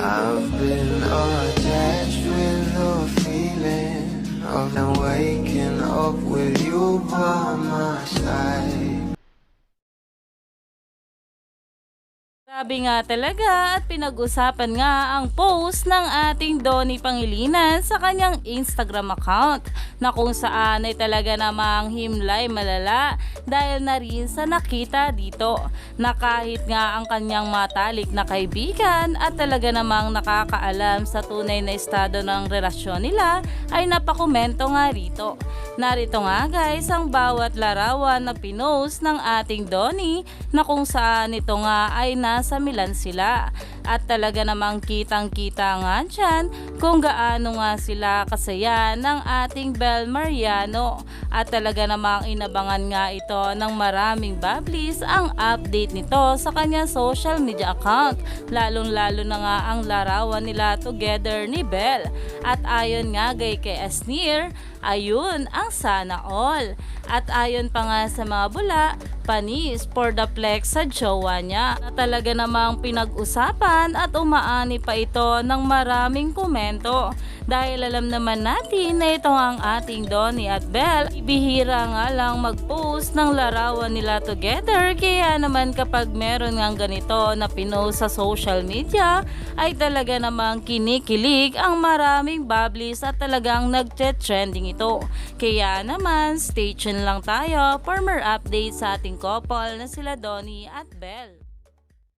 I've been attached Grabe nga talaga at pinag-usapan nga ang post ng ating Donnie Pangilinan sa kanyang Instagram account na kung saan ay talaga namang himlay malala dahil na rin sa nakita dito na kahit nga ang kanyang matalik na kaibigan at talaga namang nakakaalam sa tunay na estado ng relasyon nila ay napakomento nga rito. Narito nga guys ang bawat larawan na pinost ng ating Donnie na kung saan ito nga ay nasa Milan sila. At talaga namang kitang kita nga dyan kung gaano nga sila kasaya ng ating Bel Mariano. At talaga namang inabangan nga ito ng maraming bablis ang update nito sa kanya social media account. Lalong lalo na nga ang larawan nila together ni Bel. At ayon nga gay kay Asnir, ayun ang sana all. At ayon pa nga sa mga bula, panis for the flex sa jowa niya. Talaga namang pinag-usapan at umaani pa ito ng maraming komento. Dahil alam naman natin na ito ang ating Donnie at Belle. Ibihira nga lang mag-post ng larawan nila together. Kaya naman kapag meron nga ganito na pinost sa social media, ay talaga namang kinikilig ang maraming bablis at talagang nagte-trending ito. Kaya naman, stay tuned lang tayo for more updates sa ating couple na sila Donnie at Belle.